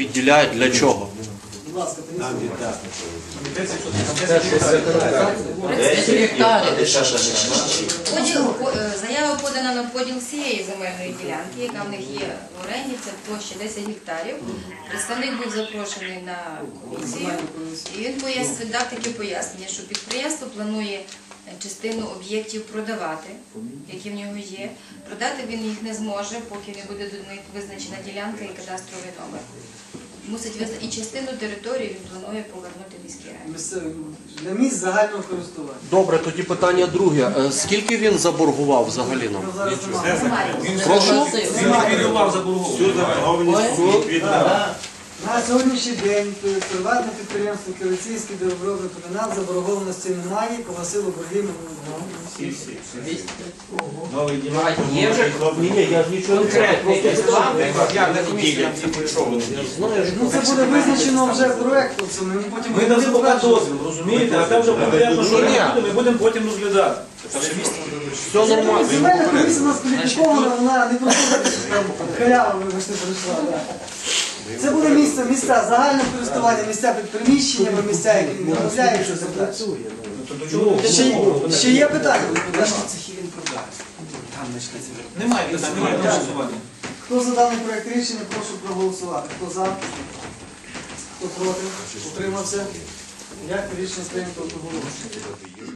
відділяють для чого? Будь ласка. Поділ, е, заява подана на поділ всієї земельної ділянки, яка в них є в оренді, це площа 10 гектарів. Представник був запрошений на комісію, і він дав таке пояснення, що підприємство планує частину об'єктів продавати, які в нього є. Продати він їх не зможе, поки не буде визначена ділянка і кадастровий номер. Мусить визнати і частину території він планує повернути міській раді. Для місць загального користування. Добре, тоді питання друге. Е, Скільки він заборгував взагалі нам? Ми зараз немає. заборгованість. Прошу? На сьогоднішній день приватне підприємство Кириційський деревообробний комбінат заборгованості немає, погасило борги минулого Є вже Ні, ні, я ж нічого не конкретний план, Я на комісії прийшов. Ну це буде визначено вже проєктом. Це ми потім Ми на поки дозвіл, розумієте? А там вже конкретно, що не буде, ми будемо потім розглядати. Все нормально. Земельна комісія у нас кваліфікована, вона не просто там халява, вибачте, прийшла. Це буде місце, місця загального користування, місця під приміщеннями, місця, які не розробляються. Ще, ще є питання? Немає питань, немає голосування. Хто за даний проект рішення, прошу проголосувати. Хто за? Хто проти? Утримався? Дякую, рішення прийнято одноголосно.